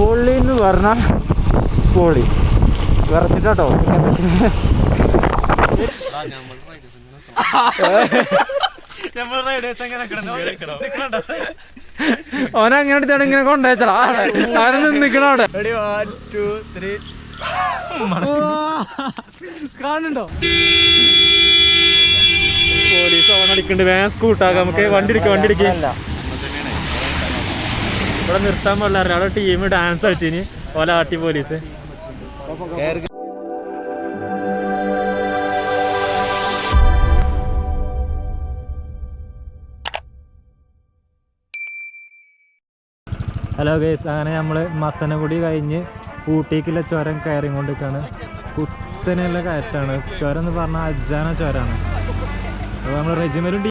പൊള്ളി എന്ന് പറഞ്ഞാൽ പൊളി വിറച്ചിട്ടോ ഓനെ അങ്ങനെ എടുത്താണ് ഇങ്ങനെ കൊണ്ടുവച്ചടാ നിക്കണ അവിടെ? കാണുന്നുണ്ടോ? പോലീസ് ഓണടിക്കുന്നുണ്ട് അടിക്കണ്ട് വേഗം സ്കൂട്ടാക്കാം നമുക്ക് വണ്ടി എടുക്കാം വണ്ടി എടുക്കാം. ഇവിടെ നിർത്താൻ പാടില്ല. അവിടെ ടീം ഡാൻസ് കളിച്ചിന്. ഓല ആട്ടി പോലീസ് ഹലോ ഗേസ് അങ്ങനെ നമ്മൾ മസനഗുടി കഴിഞ്ഞ് ഊട്ടിക്കുള്ള ചുരം കയറി കൊണ്ടിരിക്കുകയാണ് കുത്തനെയുള്ള കയറ്റാണ് ചുരം എന്ന് പറഞ്ഞാൽ അജാന ചുരമാണ്. അപ്പോൾ നമ്മൾ റെജിമലും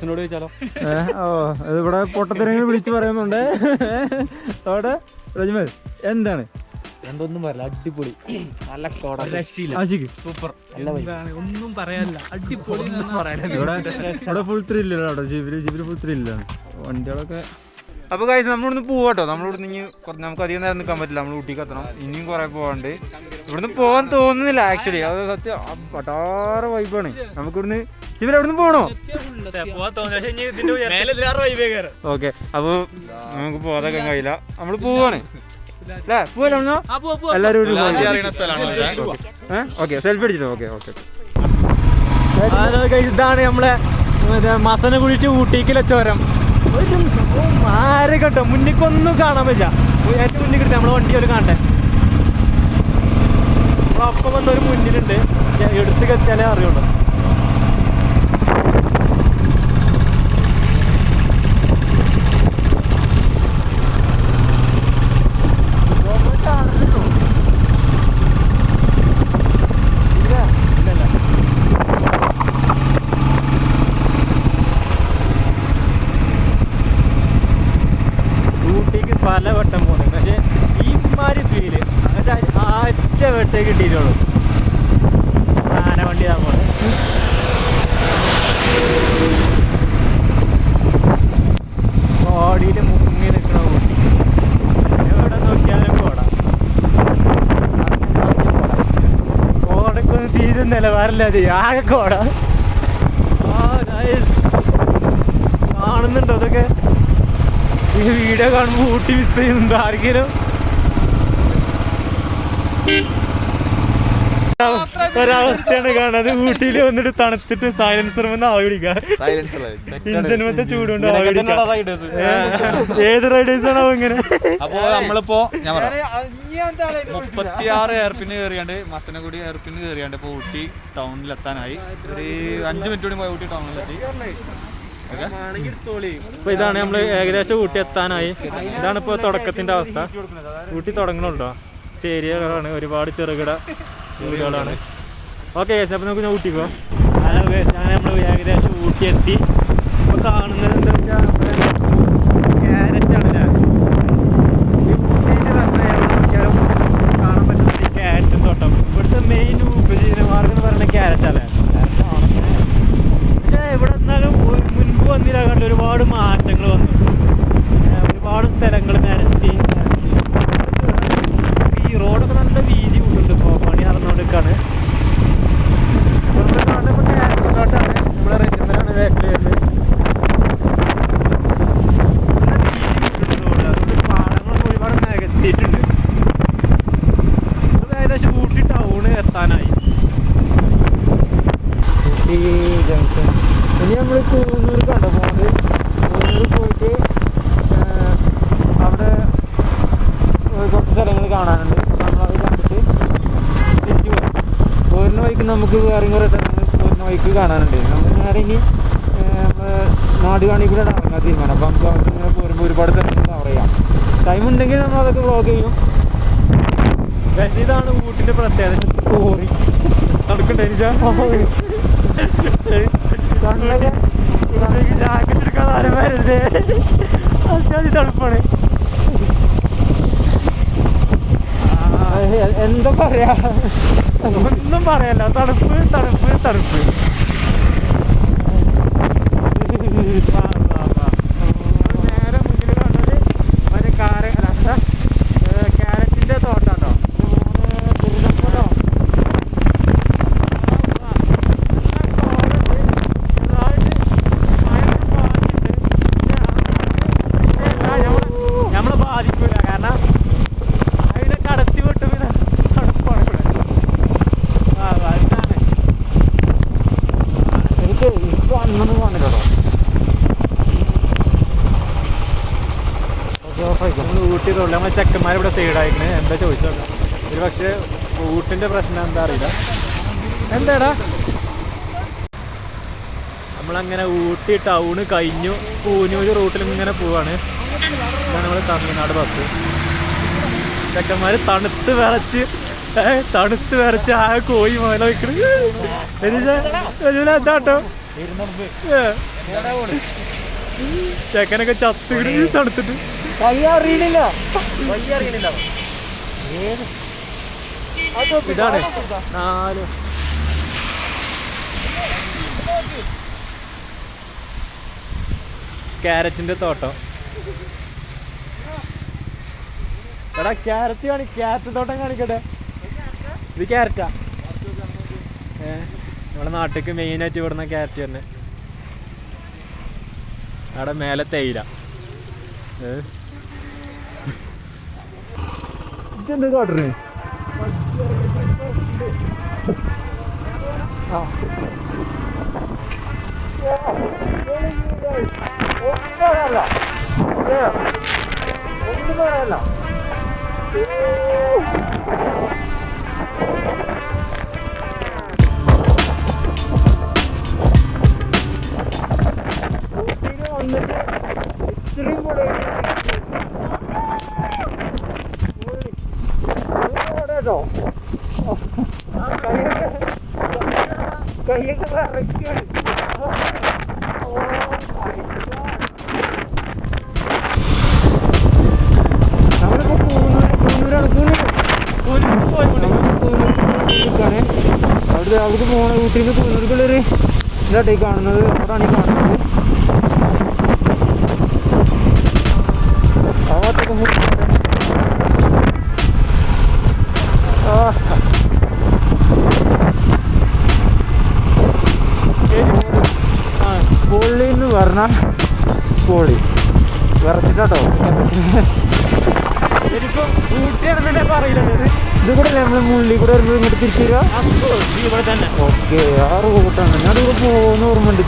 വ്യൂവേഴ്സിനോട് ചോദിച്ചാലോ? ഓ ഇവിടെ പൊട്ടത്തിനെങ്കിലും വിളിച്ച് പറയുന്നുണ്ട്. അവിടെ റജ്മൽ എന്താണ്? എന്തൊന്നും പറയില്ല അടിപൊളി. നല്ല സൂപ്പർ. ഒന്നും പറയാനില്ല അടിപൊളി ഇവിടെ ഇവിടെ ഫുൾ ത്രില്ലാണ് അവിടെ ജിബിൽ ജിബിൽ ഫുൾ ത്രില്ലാണ് വണ്ടികളൊക്കെ. അപ്പോൾ കാഴ്ച നമ്മളിവിടുന്ന് പോവാട്ടോ നമ്മളിവിടുന്ന് ഇനി കുറച്ച് നമുക്ക് അധികം നേരം നിൽക്കാൻ പറ്റില്ല. നമ്മൾ ഊട്ടിക്ക് എത്തണം. ഇനിയും കുറേ പോകാണ്ട് ഇവിടുന്ന് പോകാൻ തോന്നുന്നില്ല ആക്ച്വലി അത് സത്യം. പട്ടാറ വൈബാണ് നമുക്ക് ശിവൻ എവിടുന്ന് പോണോ? ഓക്കെ അപ്പൊ നമുക്ക് പോകാതൊക്കെ കഴിയില്ല. നമ്മൾ പോവാണ്. അല്ലേ? പോവല്ലോ എല്ലാവരും ഒരു ഓക്കെ സെൽഫി അടിച്ചിട്ടോ ഓക്കെ ഓക്കെ. ഇതാണ് നമ്മളെ മസന കുഴിച്ച് ഊട്ടിക്കിലെ ചോരം. ആരെ കേട്ടോ മുന്നിക്കൊന്നും കാണാൻ പറ്റില്ല. ഏറ്റവും മുന്നിൽ കിട്ടി നമ്മളെ വണ്ടി ഒരു കാണട്ടെ നമ്മളൊപ്പം വന്നൊരു മുന്നിലുണ്ട്. എടുത്ത് കെത്തിയാലേ അറിയുള്ളൂ ഊട്ടിക്ക് പല വട്ടം പോകുന്നത് പക്ഷെ ഈ മാതിരി ഫീൽ ആറ്റ വെട്ടേ കിട്ടിയിട്ടുള്ളൂ ആന വണ്ടി പോണത് കോടിയിൽ മുങ്ങി നിൽക്കണ ഊട്ടി എവിടെ നോക്കിയാലും കോട കോടക്കൊന്നും വരല്ല നിലവാരമില്ലാതെ ആകെ കോട. ആ നൈസ് കാണുന്നുണ്ടോ അതൊക്കെ? ഈ വീഡിയോ കാണുമ്പോൾ ഊട്ടി മിസ് ചെയ്യുന്നുണ്ട് ആർക്കെങ്കിലും? ഒരവസ്ഥയാണ് കാണുന്നത്. ഊട്ടിയിൽ വന്നിട്ട് തണുത്തിട്ട് സൈലൻസർ വന്ന് ആവി പിടിക്കുക ഇഞ്ചിന് മറ്റേ ചൂടുകൊണ്ട് ആവി പിടിക്കുക. ഏത് റൈഡേഴ്സ് ആണോ ഇങ്ങനെ? അപ്പോ നമ്മളിപ്പോ ഞാൻ പറയാം മുപ്പത്തിയാറ് എയർപിന് കയറിയാണ്ട് മസനഗുഡി എയർപിന് കയറിയാണ്ട് ഇപ്പൊ ഊട്ടി ടൗണിൽ എത്താനായി ഒരു അഞ്ചു മിനിറ്റ് കൂടി പോയി ഊട്ടി ടൗണിലെത്തി. അപ്പൊ ഇതാണ് നമ്മൾ ഏകദേശം ഊട്ടി എത്താനായി. ഇതാണ് ഇപ്പൊ തുടക്കത്തിന്റെ അവസ്ഥ. ഊട്ടി തുടങ്ങണുണ്ടോ? ചേരികളാണ് ഒരുപാട് ചെറുകിട വീടുകളാണ്. ഓക്കെ കേസ് അപ്പൊ നമുക്ക് ഞാൻ ഊട്ടി പോകാം കേസ് അങ്ങനെ നമ്മൾ ഏകദേശം ഊട്ടി എത്തി. ഇപ്പൊ കാണുന്നത് എന്താ വെച്ചാൽ ക്യാരറ്റ് ആണ് ഈ ഊട്ടിയിൽ വന്ന് എവിടെ നോക്കിയാലും കാണാൻ പറ്റുന്ന ഈ ക്യാരറ്റ് തോട്ടം ഇവിടുത്തെ മെയിൻ ഉപജീവന മാർഗം എന്ന് പറയുന്നത് ക്യാരറ്റ് അല്ലേ പക്ഷേ ഇവിടെ എന്നാലും ഒരു- മുൻപ് വന്നില്ല കണ്ട് ഒരുപാട് മാറ്റങ്ങൾ വന്നു ഏ, ഒരുപാട് സ്ഥലങ്ങൾ നിരത്തി നിരത്തി. ഈ റോഡൊക്കെ നല്ല വീതി കൂടുന്നുണ്ട് ഇപ്പോൾ പണി നടന്നുകൊണ്ടിരിക്കുകയാണ് നമ്മുടെ നാട്ടിൽ കേരളത്തോട്ടാണ് നമ്മളെ റെജിമലാണ് ബാക്കിൽ വരുന്നത് നല്ല വീതി കൂടുന്നുണ്ട് road. അതുകൊണ്ട് പാടങ്ങളൊക്കെ ഒരുപാട് നികത്തിയിട്ടുണ്ട് ഇത് ഏകദേശം ഊട്ടി ടൗണ് എത്താനായി ഊട്ടി ജംഗ്ഷൻ ഇനി നമ്മൾ കൂന്നൂർ കണ്ടോ പോകുന്നത് കൂന്നൂർ പോയിട്ട് ആ, അവിടെ ഒരു കുറച്ച് സ്ഥലങ്ങൾ കാണാനുണ്ട് നമ്മളത് കണ്ടിട്ട് തിരിച്ചു പോകും പോരുന്ന വഴിക്ക് നമുക്ക് വേറെ കുറേ സ്ഥലങ്ങൾ പോരുന്ന വഴിക്ക് കാണാനുണ്ട്. നമ്മൾ നേരെ ഇനി നാട് കാണി കൂടെ ഇറങ്ങാൻ തീരുമാനം. അപ്പം നമുക്ക് അവിടെ ഇങ്ങനെ പോരുമ്പോൾ ഒരുപാട് സ്ഥലങ്ങൾ കവർ ചെയ്യാം. ടൈം ഉണ്ടെങ്കിൽ നമ്മൾ അതൊക്കെ വ്ളോഗ് ചെയ്യും. ഇതാണ് ഊട്ടിന്റെ പ്രത്യേകത. കോറി നടക്കണ്ടേ ജാക്കറ്റ് എടുക്കാൻ ആരും വരരുതേ. അത്യാവശ്യം തണുപ്പാണ്. എന്താ പറയാ? ഒന്നും പറയല്ല. തണുപ്പ് തണുപ്പ് തണുപ്പ് വാ, വാ, വാ. നേരെ മുന്നിൽ കണ്ടത് മറ്റേ കാര അല്ല എന്താ? ഏ, ക്യാരറ്റിന്റെ തോട്ടാട്ടോ ദുരിതപ്പുറോ നമ്മളെ ബാധിക്കൂല കാരണം അതിനെ കടത്തി വിട്ട് പിന്നെ തണുപ്പാണ് ഇവിടെ ആ അതാണ് എനിക്ക് ഇപ്പൊ അന്നൊന്നും കാണില്ലട്ടോ നമ്മൾ ഊട്ടി ചെക്കന്മാർ ഇവിടെ സൈഡായിക്കണ്. എന്താ ചോദിച്ചോ ഒരു പക്ഷേ ഊട്ടിന്റെ പ്രശ്നം എന്താ അറിയില്ല. എന്താടാ? നമ്മളങ്ങനെ ഊട്ടി ടൗണ് കഴിഞ്ഞു. പൂഞ്ഞൂര് റൂട്ടിൽ ഇങ്ങനെ പോവാണ്. ഇതാണ് നമ്മുടെ തമിഴ്നാട് ബസ് ചെക്കന്മാര് തണുത്ത് വിറച്ച് തണുത്ത് വിറച്ച് ആ കോഴി മുതല വെക്കണ്. എന്താട്ടോ ഏ. ചെക്കനൊക്കെ ചത്ത് തണുത്തിട്ട്. ഇതാണ്. നാല്. ക്യാരറ്റിന്റെ തോട്ടം. എടാ ക്യാരറ്റ് കാണി ക്യാരറ്റ് തോട്ടം കാണിക്കട്ടെ. ഇത് ക്യാരറ്റാ. ഏ നമ്മുടെ നാട്ടിലേക്ക് മെയിൻ ആയിട്ട് ഇവിടുന്ന ക്യാരറ്റ് തന്നെ അവിടെ മേലെ തേയില. ഏ? ഇതെന്ത് കാട്ടണേ? ഒന്നും പറയാനല്ല കൈയൊക്കെ വിറയ്ക്കാണ് നമ്മളിപ്പോ കൂന്നൂർ കൂന്നൂരാണ് കൂന്നൂർ അവിടെ അവിടെ പോണ വീട്ടിൽ നിന്ന് കൂന്നൂർക്കുള്ളൊരു ഇതാട്ടെ ഈ കാണുന്നത് അവിടെയാണ് ഈ കാണുന്നത്. ശരിക്കും പറയില്ലത് ഇത്. കൂടെ മുള്ളിൽ കൂടെ വരുമ്പോൾ ഇങ്ങോട്ട് തിരിച്ചു തരിക ഇവിടെ തന്നെ. ഓക്കെ ആ റൂട്ടാണ് ഞാൻ ഇവിടെ പോകുന്ന ഓർമ്മ ഉണ്ട്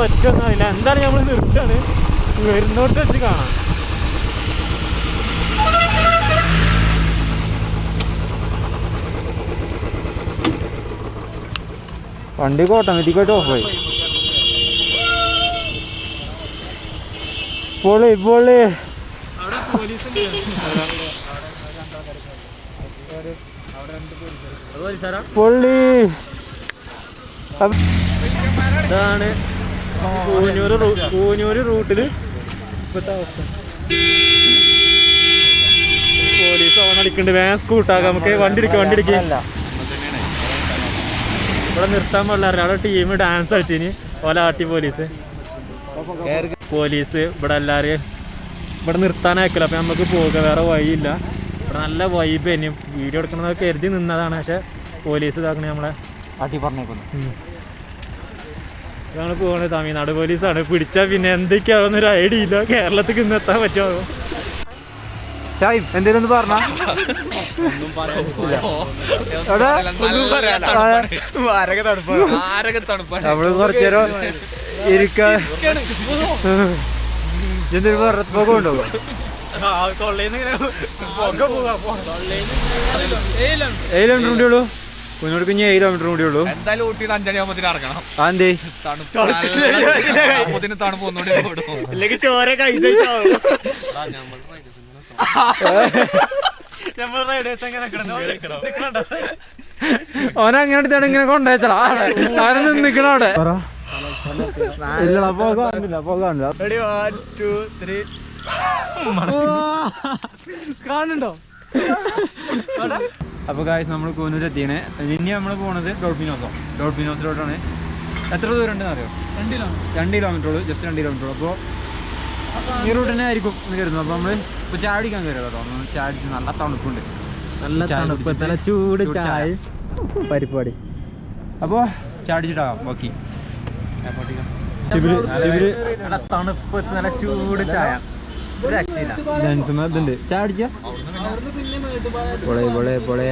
പറ്റുമെന്ന് അറിയില്ല എന്തായാലും നമ്മൾ നിർത്താണ്. വരുന്നോട്ട് വെച്ച് കാണാം. വണ്ടി ഓട്ടോമാറ്റിക്കായിട്ട് ഓഫായി. പൊളി പൊളി. പൊള്ളി ഇതാണ് കൂനൂര് റൂ- കൂനൂര് റൂട്ടിൽ ഇപ്പോഴത്തെ അവസ്ഥ. പോലീസ് ഓൺ അടിക്കുന്നുണ്ട് വേഗം സ്കൂട്ടാക്കാം നമുക്ക് വണ്ടി എടുക്കുക വണ്ടി എടുക്കുക ഇവിടെ നിർത്താൻ പാടില്ല അവിടെ ടീം ഡാൻസ് കളിച്ചിനി. ഓല ആട്ടി പോലീസ്. പോലീസ് ഇവിടെ എല്ലാവരെയും ഇവിടെ നിർത്താനായിക്കില്ല. അപ്പം നമുക്ക് പോകുക വേറെ വഴിയില്ല. ഇവിടെ നല്ല വൈബ് തന്നെ വീഡിയോ എടുക്കണമെന്നൊക്കെ കരുതി നിന്നതാണ്. പക്ഷെ പോലീസ് ഇതാക്കണേ നമ്മളെ ആട്ടി പറഞ്ഞേക്കുന്നു. ഞങ്ങൾ പോകുന്നത് തമിഴ്നാട് പോലീസാണ് പിടിച്ചാൽ പിന്നെ എന്തൊക്കെയാവുന്ന ഒരു ഐഡിയ ഇല്ല കേരളത്തിൽ ഇന്ന് എത്താൻ പറ്റുമോ എന്തേലും ഒന്ന് പറഞ്ഞ നമ്മൾ കുറച്ചേരം ഇരിക്ക എന്തൊരു പുറത്തൊക്കെ കൊണ്ടുപോകും ഏഴ് കിലോമീറ്റർ കൂടി ഉള്ളൂ കുഞ്ഞോട് കുഞ്ഞ് ഏഴ് കിലോമീറ്റർ കൂടി ഉള്ളൂ എന്തായാലും ഊട്ടിയിൽ അഞ്ചണി ആകുമ്പോൾ ഇറങ്ങണം ആ എന്തേ? തണുപ്പ് തണുപ്പ്. ഒന്നുകൂടി കൂടും. അല്ലെങ്കിൽ ചോര കൈസ നമ്മൾ റൈഡേഴ്സ് എങ്ങനെ ഓനങ്ങനെ എടുത്താണ് ഇങ്ങനെ കൊണ്ടുവച്ചാ ആരെ നിന്നിക്കണ അവിടെ? ഇല്ലടാ പോകാനില്ല പോകാനില്ല. കാണുന്നുണ്ടോ? അപ്പോൾ കാഴ്ച നമ്മൾ കൂനൂർ എത്തിയാണ് ഇനി നമ്മൾ പോണത് ഡോൾഫിനോസോ. ഡോൾഫിനോസിലോട്ടാണ്. എത്ര ദൂരം ഉണ്ടെന്ന് അറിയോ? രണ്ട് കിലോമീറ്റർ ഉള്ളൂ ജസ്റ്റ് രണ്ട് കിലോമീറ്റർ ഉള്ളൂ. അപ്പോൾ ഈ റൂട്ട് തന്നെ ആയിരിക്കും എന്ന് കരുതുന്നു. അപ്പോൾ നമ്മൾ ഇപ്പോൾ ചായ അടിക്കാൻ കയറിയത് കേട്ടോ നമ്മൾ ചായ അടിച്ച് നല്ല തണുപ്പുണ്ട്. നല്ല തണുപ്പ് നല്ല ചൂട് ചായ. പരിപാടി. അപ്പോൾ ചായ അടിച്ചിട്ടാകാം ബാക്കി. തണുപ്പ് നല്ല ചൂട് ചായ. ഡാൻസ് ഇതുണ്ട് ചാടിച്ച? പൊളെ പൊളെ പൊളെ.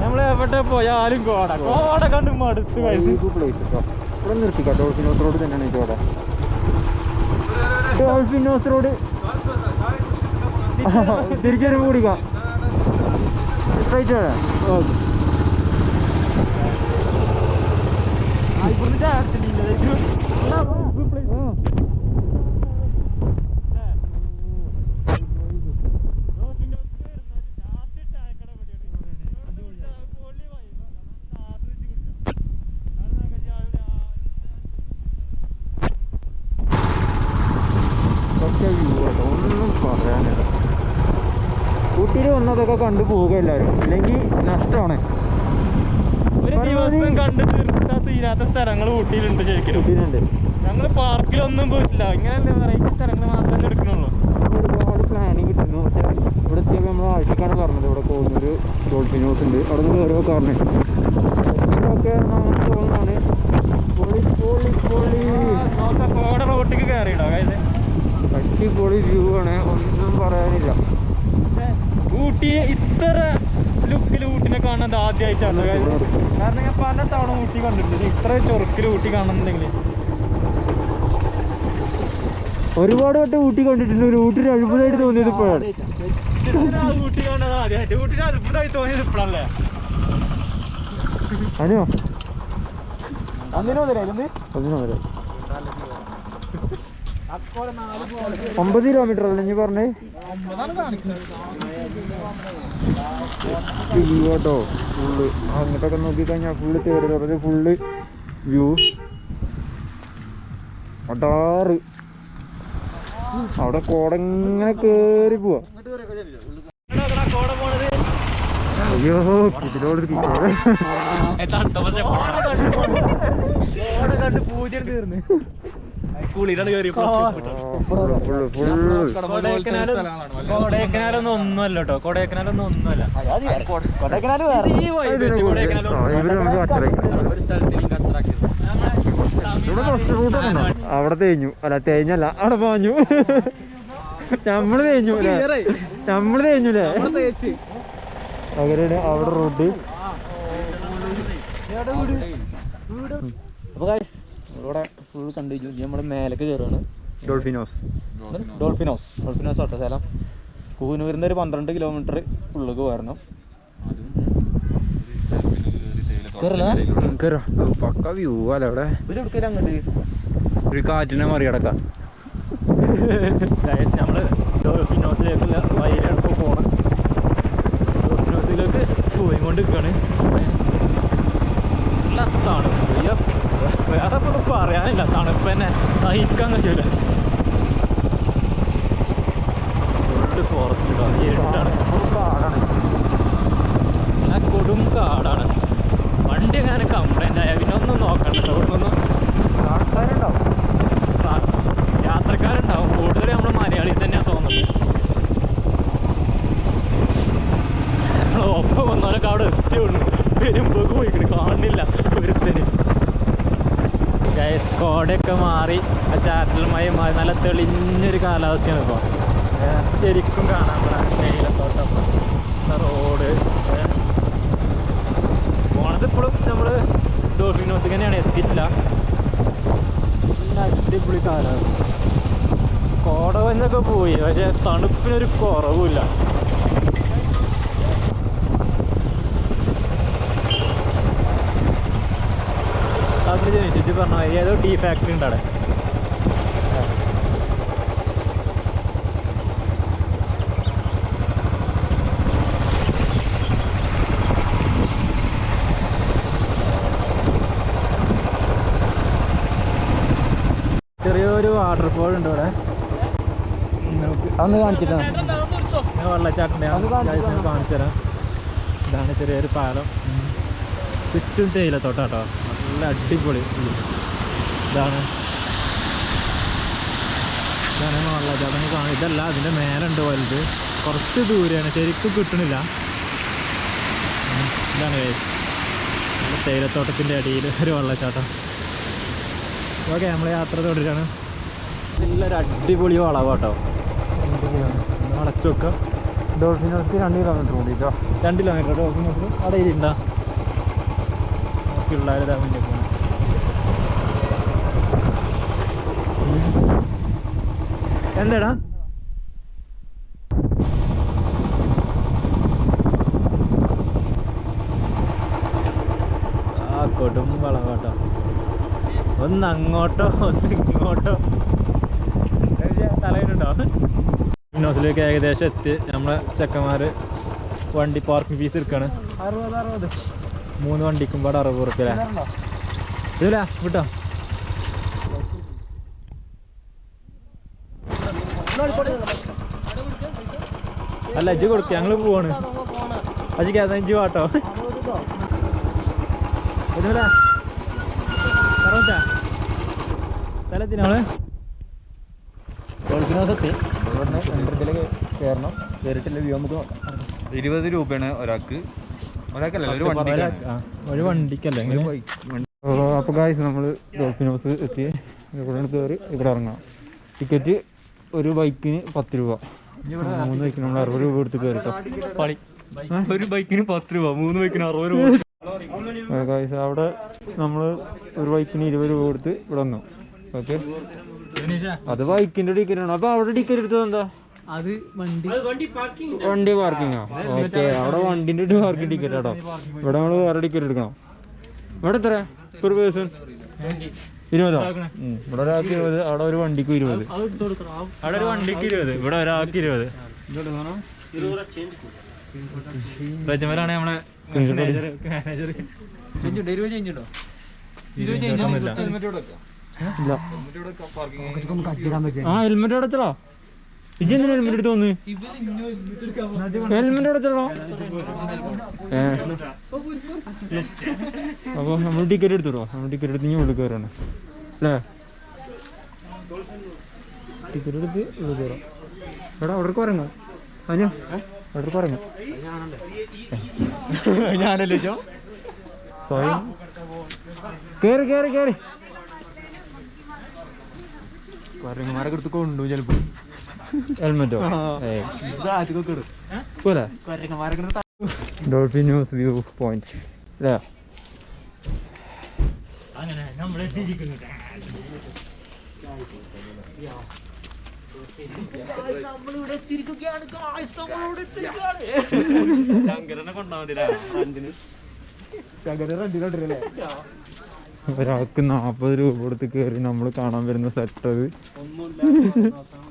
നമ്മൾ എവിടെ പോയാലും കോട. കോട കണ്ട് മടുത്ത് കഴിച്ചു. ഇവിടെ നിർത്തിക്കാം. ഡോൾഫിനോസ് റോഡ് തന്നെയാണ് ഇത് അവിടെ ഡോൾഫിനോസ് റോഡ് തിരിച്ചൊരു കൂടിക്കാം സ്ട്രൈറ്റ് ഓക്കെ ഒക്കെ വന്നതൊക്കെ കണ്ടു പോവുക എല്ലാരും ഇല്ലെങ്കിൽ നഷ്ടമാണ്. ഒരു ദിവസം കണ്ട് തീർത്താ തീരാത്ത സ്ഥലങ്ങൾ ഊട്ടിയിലുണ്ട് ശരിക്കും. ഊട്ടിയിലുണ്ട്. ഞങ്ങൾ പാർക്കിലൊന്നും പോയിട്ടില്ല. ഇങ്ങനെയല്ലേ വെറൈറ്റി സ്ഥലങ്ങൾ മാത്രമേ എടുക്കണുള്ളൂ. ഒരുപാട് പ്ലാനിങ് കിട്ടുന്നു പക്ഷെ ഇവിടെ എത്തിയപ്പോൾ നമ്മൾ ആഴ്ചക്കാണ് പറഞ്ഞത്. ഇവിടെ പോകുന്നൊരു ഡോൾഫിൻ ഹൗസ് ഉണ്ട്. അവിടെ നിന്ന് ഓരോ ഇതൊക്കെ നമുക്ക് തോന്നുന്നതാണ്. റോട്ടിക്ക് കയറിയിടോ അതായത്. അടിപൊളി വ്യൂ ആണ്. ഒന്നും പറയാനില്ല. ഊട്ടി ഇത്ര ലുക്കിൽ ഊട്ടിനെ കാണുന്നത് ആദ്യമായിട്ടാണ് കാരണം ഞാൻ പല തവണ ഊട്ടി കണ്ടിട്ടുണ്ട്. ഇത്ര ചൊറുക്കിൽ ഊട്ടി കാണുന്നുണ്ടെങ്കിൽ ഒരുപാട് വട്ടം ഊട്ടി കണ്ടിട്ടുണ്ട്. ഒരു ഊട്ടിന് അത്ഭുതമായിട്ട് തോന്നിയത് ഇപ്പോഴാണ്. ഊട്ടി കാണുന്നത്. ആദ്യമായിട്ട് ഊട്ടിന് അത്ഭുതമായി തോന്നിയത് ഇപ്പോഴല്ലേ? അതിനോ അതിനോ അതിനോ ഒമ്പത് കിലോമീറ്റർ അല്ലേ നീ പറഞ്ഞേ? കേട്ടോ ഫുള്ള് അങ്ങോട്ടൊക്കെ നോക്കി കഴിഞ്ഞാൽ ഫുള്ള് തേടുന്നത് ഫുള്ള് വ്യൂ അടാറ്. അവിടെ കോടങ്ങനെ കേറി പോവാ? അയ്യോ ഇതിലോട് പൂജ്യം കയറി കൊടൈക്കനാലൊന്നും ഒന്നുമല്ല കേട്ടോ. കൊടൈക്കനാലൊന്നും ഒന്നുമല്ല. ഈ vibe വെച്ച് കൊടൈക്കനാലൊന്നും അവിടെ തേഞ്ഞു. അല്ല തേഞ്ഞല്ല. അവിടെ പാഞ്ഞു. നമ്മൾ തേഞ്ഞു നമ്മൾ തേഞ്ഞുല്ലേ അങ്ങനെയാണ് അവിടെ റോഡ് അപ്പൊ ഇവിടെ ഫുൾ കണ്ടു കഴിഞ്ഞു. നമ്മുടെ മേലേക്ക് കയറുകയാണ് ഡോൾഫിനോസ്. ഡോൾഫിനോസ്. ഡോൾഫിനോസ്. ആട്ടോ സ്ഥലം. കൂനൂരിന്ന് ഒരു പന്ത്രണ്ട് കിലോമീറ്റർ ഉള്ളിലേക്ക് വരണം പക്ക വ്യൂ അല്ല അവിടെ? ഒരു എടുക്കലും അങ്ങോട്ട്? ഒരു കാറ്റിനെ മറികടക്കാം. നമ്മൾ ഡോൾഫിനോസിലേക്കുള്ള വഴിയിലാണ് ഇപ്പോൾ പോകണം ഡോൾഫിനോസിലേക്ക് പോയി കൊണ്ട് നിൽക്കുകയാണ് നല്ല തണുപ്പ് അയ്യോ വേറെ ഒന്നും പറയാനില്ല തണുപ്പ് തന്നെ. സഹിക്കാൻ കഴിയൂല ഫുള്ള് ഫോറസ്റ്റ് ഇടാണ് ഇരുട്ടാണ് നല്ല കൊടും കാടാണ്. വണ്ടി അങ്ങനെ കംപ്ലൈന്റ് ആയ? പിന്നെ ഒന്നും നോക്കണ്ട. ആ, യാത്രക്കാരുണ്ടാവും. കൂടുതൽ നമ്മൾ മലയാളീസ് തന്നെയാണ് തോന്നുന്നത്. ഒപ്പം വന്നവരൊക്കെ അവിടെ എത്തിയുള്ളൂ വരുമ്പോക്ക് പോയിക്കണ് കാണുന്നില്ല. ഒരുത്തന്. ഗൈസ് കോടയൊക്കെ മാറി ആ ചാറ്റലുമായി മാറി. നല്ല തെളിഞ്ഞൊരു കാലാവസ്ഥയാണ് ഇപ്പോൾ ശരിക്കും കാണാൻ തേയിലത്തോട്ടം റോഡ്. പോണത് ഇപ്പോഴും നമ്മൾ ഡോൾഫിനോസ് തന്നെയാണ്. എത്തിയിട്ടില്ല. നല്ല അടിപൊളി കാലാവസ്ഥ. കോടവെന്നൊക്കെ പോയി. പക്ഷെ തണുപ്പിനൊരു കുറവുമില്ല. ജനിച്ചിട്ട് പറഞ്ഞ മാതിരി ഏതോ ടീ ഫാക്ടറി ഉണ്ട് അവിടെ. ചെറിയൊരു വാട്ടർഫോൾ ഉണ്ട് ഇവിടെ. അന്ന് കാണിച്ചിട്ടാണ് ഞാൻ വെള്ളച്ചാട്ടം ഞാൻ കാണിച്ചു തരാം ഇതാണ് ചെറിയൊരു പാലം. ചുറ്റും തേയിലത്തോട്ടാട്ടോ. നല്ല അടിപൊളി. ഇതാണ്. ഇതാണ് വെള്ളച്ചാട്ടം. കാണും. ഇതല്ല അതിന്റെ മേലുണ്ട് വലുത്. കുറച്ച് ദൂരെയാണ്. ശരിക്കും കിട്ടണില്ല. ഇതാണ് തേയിലത്തോട്ടത്തിന്റെ അടിയിൽ ഒരു വെള്ളച്ചാട്ടം. ഓക്കെ നമ്മൾ യാത്ര തുടരുകയാണ് നല്ലൊരു അടിപൊളി വളവ് കേട്ടോ അടച്ചു വെക്കാം. ഡോൾഫിനോസ് രണ്ട് കിലോമീറ്റർ കൂടി കേട്ടോ രണ്ട് കിലോമീറ്റർ ഡോൾഫിനോസ് അവിടെ ഇരുണ്ടാ പിള്ളേരുടെ മുന്നേ പോകണം എന്താടാ? ആ കൊടും വളവാട്ടോ. ഒന്ന് അങ്ങോട്ടോ ഒന്ന് ഇങ്ങോട്ടോ തലയിലുണ്ടോ? വിനോസിലേക്ക് ഏകദേശം എത്തി. നമ്മളെ ചെക്കന്മാര് വണ്ടി പാർക്കിംഗ് ഫീസ് എടുക്കാണ്. അറുപത് അറുപത്. മൂന്ന് വണ്ടിക്കും പാടെ അറുപത് റുപ്യ ഇതില്ല? വിട്ടോ. അല്ല അജ് കൊടുക്ക. ഞങ്ങൾ പോവാണ്. അജിക്ക് അഞ്ച് വാട്ടോ. ഇതില്ല എത്തി കയറണം. കയറിയിട്ടില്ല വ്യൂ നമുക്ക് ഇരുപത് രൂപയാണ് ഒരാൾക്ക്. ഒരു വണ്ടിക്കല്ലേ? അപ്പോൾ ഗായ്സ് നമ്മൾ ഹൗസ് എത്തി. ഇവിടെ കയറി ഇവിടെ ഇറങ്ങാം. ടിക്കറ്റ് ഒരു ബൈക്കിന് പത്ത് രൂപ. മൂന്ന് ബൈക്കിന് നമ്മൾ അറുപത് രൂപ കൊടുത്ത് കയറി ഒരു ബൈക്കിന് പത്ത് രൂപ മൂന്ന് ബൈക്കിന് അറുപത് രൂപ കാശ് അവിടെ നമ്മൾ ഒരു ബൈക്കിന് ഇരുപത് രൂപ കൊടുത്ത് ഇവിടെ വന്നു. ഓക്കെ അത് ബൈക്കിന്റെ ടിക്കറ്റ് ആണ്. അപ്പൊ അവിടെ ടിക്കറ്റ് എടുത്തത് എന്താ? അത് വണ്ടി. വണ്ടി പാർക്കിങ്ങോ ഓക്കെ അവിടെ വണ്ടിന്റെ പാർക്കിംഗ് ടിക്കറ്റ് കേട്ടോ ഇവിടെ നമ്മൾ വേറെ ടിക്കറ്റ് എടുക്കണം. ഇവിടെ എത്ര പെർ പേഴ്സൺ ഇരുപതോ? ഇവിടെ ഒരാൾക്ക് ഇരുപത് അവിടെ ഒരു വണ്ടിക്ക് ഇരുപത്. അവിടെ ഒരു വണ്ടിക്ക് ഇരുപത് ഇവിടെ ഒരാൾക്ക് ഇരുപത്. റജമലാണ് നമ്മളെ മാനേജർ മാനേജർ ഇല്ല. ആ ഹെൽമെറ്റ് അടച്ചോ ഇജ്ജ് എന്തിനാ ഹെൽമെറ്റ് എടുത്ത് വന്ന്? ഹെൽമെറ്റ് എടുത്തോ ഏ. അപ്പൊ നമ്മൾ ടിക്കറ്റ് എടുത്തിട്ടോ നമ്മൾ ടിക്കറ്റ് എടുത്ത് ഇനി ഉള്ളിൽ കയറാണ് അല്ലേ? ടിക്കറ്റ് എടുത്ത് ഉള്ളിൽ കയറാം എടാ അവിടെ കുറങ്ങാം അനിയോ അവിടെ കുറങ്ങാം ഞാനല്ലേ ചോ സ്വയം കേറി കേറി കേറി. കൊരങ്ങന്മാരൊക്കെ എടുത്ത് കൊണ്ടു ചിലപ്പോ. ഹെൽമെറ്റോ പോലെ ഡോൾഫിൻ ന്യൂസ് വ്യൂ പോയിന്റ് അല്ലേ? ഒരാൾക്ക് നാപ്പത് രൂപ കൊടുത്ത് കയറി നമ്മൾ കാണാൻ വരുന്ന സെറ്റ് അത്. ഒരാൾക്ക് ഇരുപത് ഒരാൾക്ക്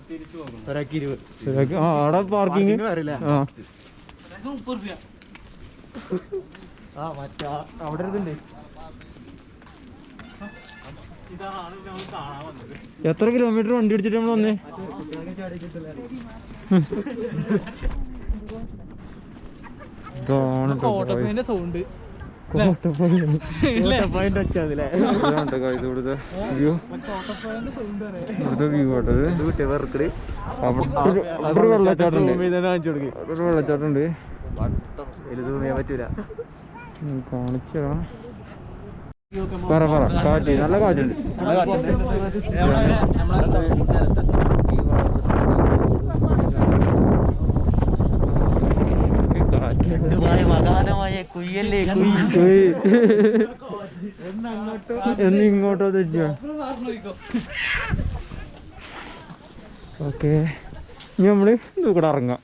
ആ അവിടെ പാർക്കിങ് ആ. ആ മറ്റാ അവിടെ ഇരുന്നുണ്ട് എത്ര കിലോമീറ്റർ വണ്ടി അടിച്ചിട്ട് നമ്മൾ വന്നേ. സൗണ്ട് കോട്ടപ്പയ്യ. പോയിന്റ് വെച്ചതില്ലേ ഇതാണ് ട്ടോ guys ഇവിടുത്തെ വ്യൂ ഇവിടുത്തെ വ്യൂ ആട്ടത് വെറുക്കട്. അവിടെ ഒരു- അവിടെ ഒരു വെള്ളച്ചാട്ടം ഉണ്ട്. കാണിച്ചു കൊടുക്ക്. അവിടെ ഒരു ഉണ്ട്. ഇത് zoom ചെയ്യാൻ പറ്റൂല. കാണിച്ചതാ പറ പറ. കാറ്റ് നല്ല കാറ്റുണ്ട്. കുയ്യല്ലേ കുയ്. എന്ന് ഇങ്ങോട്ടോ ഓക്കെ. ഇനി നമ്മൾ ഇറങ്ങാം.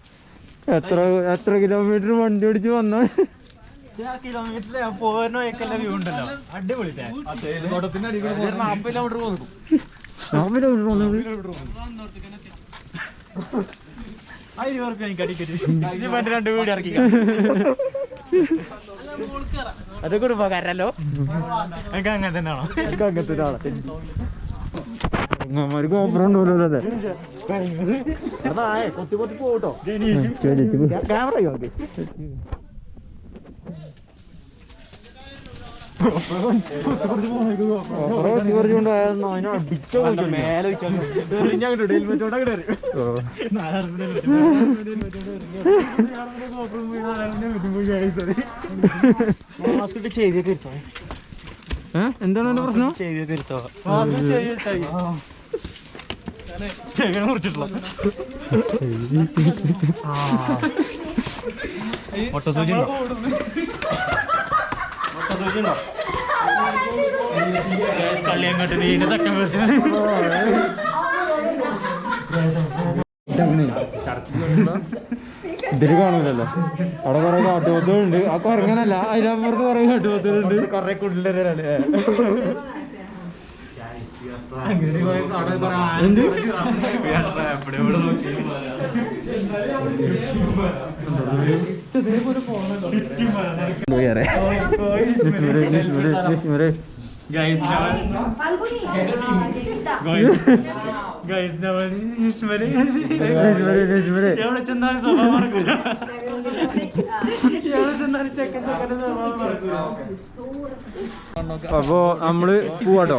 എത്ര എത്ര കിലോമീറ്റർ വണ്ടി ഓടിച്ച് ഏക്കല്ല വ്യൂ ഉണ്ടല്ലോ. അടിപൊളി നാപ്പത് കിലോമീറ്റർ പോകുന്നു. എനിക്ക് രണ്ട് വീട് ഇറക്കി അത് കുടുംബക്കാരല്ലോ എനിക്ക് അങ്ങനെ തന്നെയാണോ എനിക്ക് അങ്ങനത്തെ ഒരാളെ അങ്ങന്മാര് ഗോപുരം ഉണ്ടല്ലോ അതെ. അതായ കൊത്തി കൊത്തി പോട്ടോ ചോദിച്ചു ക്യാമറ കുറച്ചുകൊണ്ടായിരുന്നു അതിനെ അടിച്ചോ മേലെ ചെവിയൊക്കെ ഇരുത്തോ എന്താണ് എന്റെ പ്രശ്നം ചെവിയൊക്കെ ഇരുത്തോ ചെവിനെ മുറിച്ചിട്ടുള്ള ഉണ്ടോ കള്ളി അങ്ങോട്ട് നീന്റെ സെക്കൻഡ് വേർഷൻ ഇതിൽ കാണൂലല്ലോ. അവിടെ കുറെ കാട്ടുപോത്തുകളുണ്ട്. ആ കുരങ്ങനല്ല അതിലപ്പുറത്ത് കുറെ കാട്ടുപോത്തുകളുണ്ട്. കൊറേ വേറെ ഗൈസ് എവിടെ ചെന്നാലും സ്വഭാവം മറക്കില്ല അപ്പൊ നമ്മൾ പോവാട്ടോ.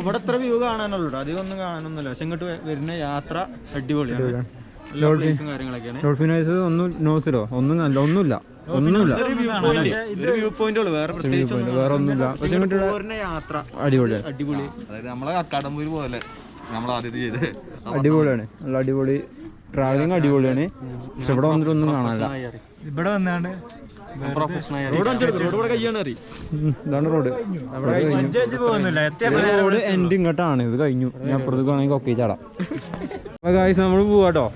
ഇവിടെ ഇത്ര വ്യൂ കാണാനുള്ളൂ ട്ടോ. അധികം ഒന്നും കാണാനൊന്നുമില്ല. പക്ഷെ ഇങ്ങോട്ട് വരുന്ന യാത്ര അടിപൊളിയാണ്. ഡോൾഫിനൈസ് ഒന്നും നോസിലോ ഒന്നും അല്ല ഒന്നുമില്ല. ഒന്നുമില്ല. വേറെ പ്രത്യേകിച്ച് ഒന്നുമില്ല. പക്ഷെ അടിപൊളിയാണ്. അടിപൊളി. അതായത് നമ്മളെ കക്കാടംപൂര് പോലെ. നമ്മൾ ആദ്യത്തെ ചെയ്ത് അടിപൊളിയാണ്. നല്ല അടിപൊളി ട്രാവലിംഗ് അടിപൊളിയാണ്. പക്ഷെ ഇവിടെ വന്നിട്ട് ഒന്നും കാണാനില്ല. ഇവിടെ വന്നാണ്ട് ഇതാണ് റോഡ് റോഡ് എൻഡ് ഇങ്ങോട്ടാണ്. ഇത് കഴിഞ്ഞു. ഞാൻ അപ്പുറത്തേക്ക് വേണമെങ്കിൽ ഒക്കെ ചാടാം. അപ്പൊ കായ്സ് നമ്മൾ പോവാട്ടോ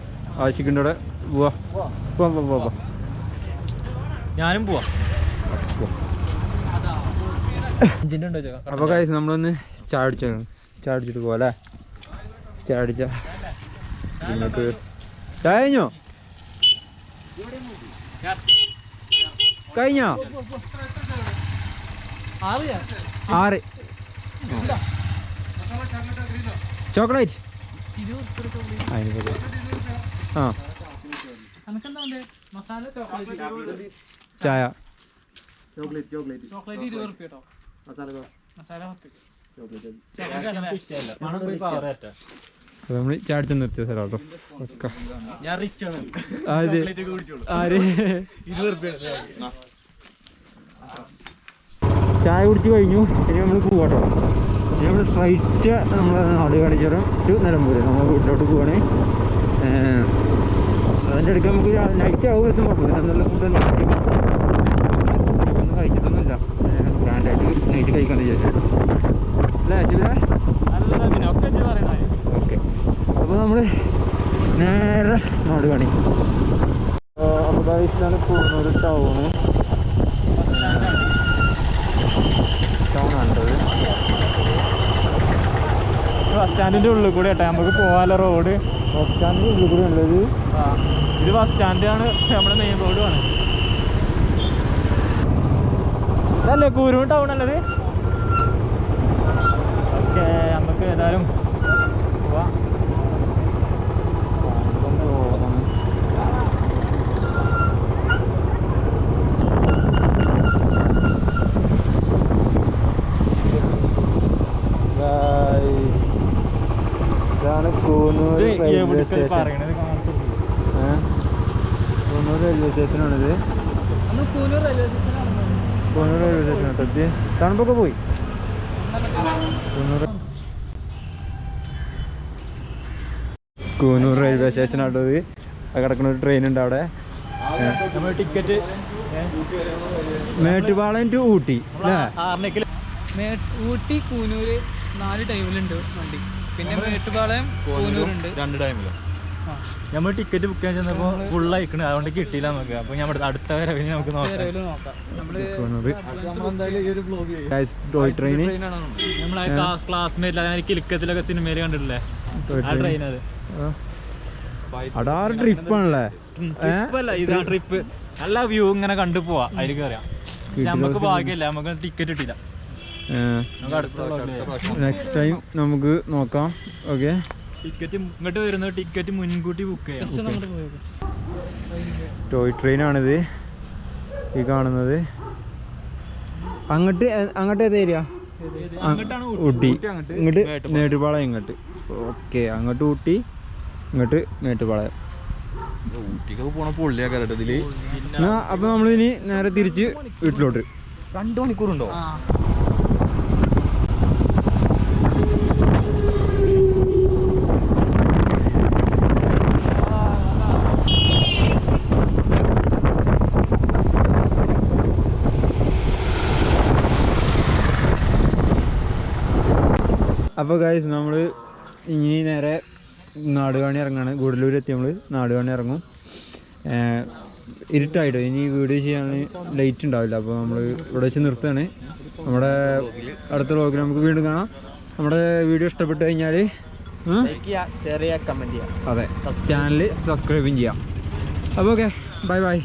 ആശിക്കിന്റെ അവിടെ പോവാ. പോവാ ഞാനും പോവാ. അപ്പൊ കായ്സ് നമ്മളൊന്ന് ചാടിച്ചു ചാടിച്ചിട്ട് പോവാ അല്ലേ? ചാടിച്ച. ഇങ്ങോട്ട് കഴിഞ്ഞോ? കഴിഞ്ഞോ? ആറ്. ചോക്ലേറ്റ്. ആ. ചായ. നമ്മൾ ചാടിച്ച് നിർത്തിയ സ്ഥലം കേട്ടോ. ചായ കുടിച്ച് കഴിഞ്ഞു. ഇനി നമ്മൾ പോവാട്ടോ ഇനി നമ്മൾ സ്ട്രൈറ്റ് നമ്മളെ നാട് കാണിച്ചോറും ടു നിലമ്പൂര്. നമ്മൾ വീട്ടിലോട്ട് പോവാണ്. അതിന്റെ അടുക്ക നമുക്ക് നൈറ്റ് ആവും എത്തുമ്പോൾ നല്ല ഫുഡൊന്നും ഒന്നും കഴിച്ചിട്ടൊന്നുമില്ല. ബ്രാൻഡായിട്ട് നൈറ്റ് കഴിക്കാന്ന് വിചാരിച്ചു. അല്ലേ അച്ഛനെ ഓക്കെ. അപ്പോൾ നമ്മൾ നേരെ നാട് കാണി. അപ്പോൾ ഗൈസിലാണ് കൂന്നൂർ ടൗണ് ടൗൺ ആണത് ബസ് സ്റ്റാൻഡിന്റെ ഉള്ളിൽ കൂടെ കേട്ടോ നമുക്ക് പോകാനുള്ള റോഡ്. ബസ് സ്റ്റാൻഡിന്റെ ഉള്ളിൽ കൂടെ ഉള്ളത് ഇത്. ബസ് സ്റ്റാൻഡാണ് നമ്മുടെ മെയിൻ റോഡുമാണ് ഇതല്ലേ കൂരും ടൗൺ അല്ലത് ഓക്കെ നമുക്ക് ഏതായാലും പോവാം Guys, ഇതാണ് കൂന്നൂർ ഇത് റെയിൽവേ സ്റ്റേഷൻ കൂനൂർ റെയിൽവേ സ്റ്റേഷനാണിത് കൂനൂർ റെയിൽവേ സ്റ്റേഷൻ കേട്ടോ ഇത് തണുപ്പൊക്കെ പോയി. കൂനൂർ റെയിൽവേ ഇത്. കിടക്കുന്ന ഒരു ട്രെയിൻ ഉണ്ട് അവിടെ. ടിക്കറ്റ് മേട്ടുപാളയം ടു ഊട്ടി ഊട്ടി കൂനൂര് നാല് ടൈമിലുണ്ട് വണ്ടി. പിന്നെ മേട്ടുപാളയം രണ്ട് ടൈമിൽ. നമ്മൾ ടിക്കറ്റ് ബുക്ക് ചെയ്യാൻ ചെന്നപ്പോൾ ഫുൾ അയക്കണേ അതുകൊണ്ട് കിട്ടിയില്ല നമുക്ക്. അപ്പൊ ഞാൻ അടുത്ത വരവിന് നമുക്ക് നോക്കാം. ക്ലാസ്മേറ്റ് ഞാൻ കിലുക്കത്തിലൊക്കെ സിനിമയിൽ കണ്ടിട്ടില്ലേ? ആ ട്രെയിൻ അത്. ട്രിപ്പ് ട്രിപ്പല്ല ഇതാ ട്രിപ്പ് നല്ല വ്യൂ ഇങ്ങനെ കണ്ടു പോവാ അതിൽ അറിയാം പക്ഷെ നമുക്ക് ഭാഗ്യമില്ല നമുക്ക് ടിക്കറ്റ് കിട്ടിയില്ല. നെക്സ്റ്റ് ടൈം നമുക്ക് നോക്കാം. ഓക്കെ ടിക്കറ്റ് ഇങ്ങോട്ട് വരുന്ന ടിക്കറ്റ് മുൻകൂട്ടി ബുക്ക് ചെയ്യാം. ടോയ് ട്രെയിനാണിത് ഈ കാണുന്നത്. അങ്ങോട്ട് അങ്ങോട്ട് ഏത് ഏരിയ അങ്ങോട്ടാണ് ഊട്ടി. ഇങ്ങോട്ട്. മേട്ടുപാളയം ഇങ്ങോട്ട്. ഓക്കെ അങ്ങോട്ട് ഊട്ടി ഇങ്ങോട്ട് മേട്ടുപാളയം ഊട്ടിക്കൊക്കെ പോണ ഇതിൽ. എന്നാ അപ്പൊ നമ്മളിനി നേരെ തിരിച്ച് വീട്ടിലോട്ട്. രണ്ടു മണിക്കൂറുണ്ടോ അപ്പോൾ ഗൈസ് നമ്മൾ ഇനി നേരെ നാടുകാണി ഇറങ്ങാണ്. ഗുഡലൂർ എത്തി നമ്മൾ നാടുകാണി ഇറങ്ങും. ഇരുട്ടായിട്ടോ? ഇനി വീഡിയോ ചെയ്യാൻ ലൈറ്റ് ഉണ്ടാവില്ല. അപ്പോൾ നമ്മൾ ഇവിടെ വെച്ച് നിർത്തുകയാണ്. നമ്മുടെ അടുത്ത വ്ളോഗിൽ നമുക്ക് വീണ്ടും കാണാം. നമ്മുടെ വീഡിയോ ഇഷ്ടപ്പെട്ട് കഴിഞ്ഞാൽ അതെ. ചാനൽ സബ്സ്ക്രൈബും ചെയ്യാം. അപ്പോൾ ഓക്കെ ബൈ ബൈ